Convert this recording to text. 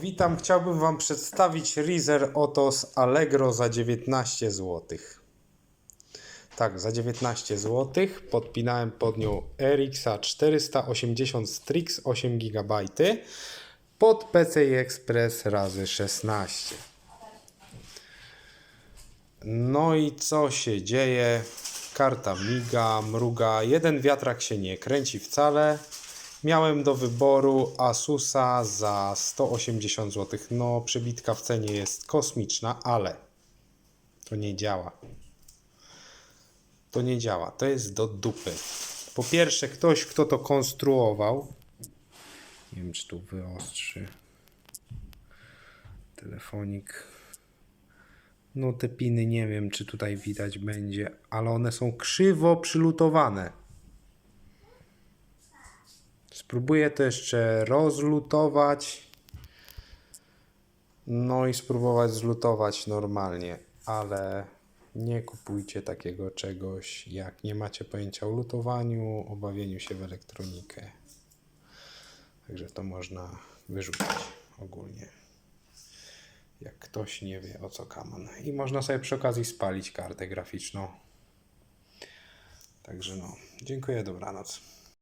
Witam, chciałbym Wam przedstawić Reezer Otos Allegro za 19 zł. Tak, za 19 zł podpinałem pod nią RX 480 Strix 8 GB pod PCI Express razy 16. No i co się dzieje? Karta miga, mruga, jeden wiatrak się nie kręci wcale. Miałem do wyboru Asusa za 180 zł. No, przebitka w cenie jest kosmiczna, ale to nie działa. To nie działa, to jest do dupy. Po pierwsze, ktoś, kto to konstruował, nie wiem, czy tu wyostrzy telefonik. No te piny nie wiem, czy tutaj widać będzie, ale one są krzywo przylutowane. Spróbuję to jeszcze rozlutować. No i spróbować zlutować normalnie, ale nie kupujcie takiego czegoś, jak nie macie pojęcia o lutowaniu, o bawieniu się w elektronikę. Także to można wyrzucić ogólnie jak ktoś nie wie o co kaman. I można sobie przy okazji spalić kartę graficzną. Także no, dziękuję, dobranoc.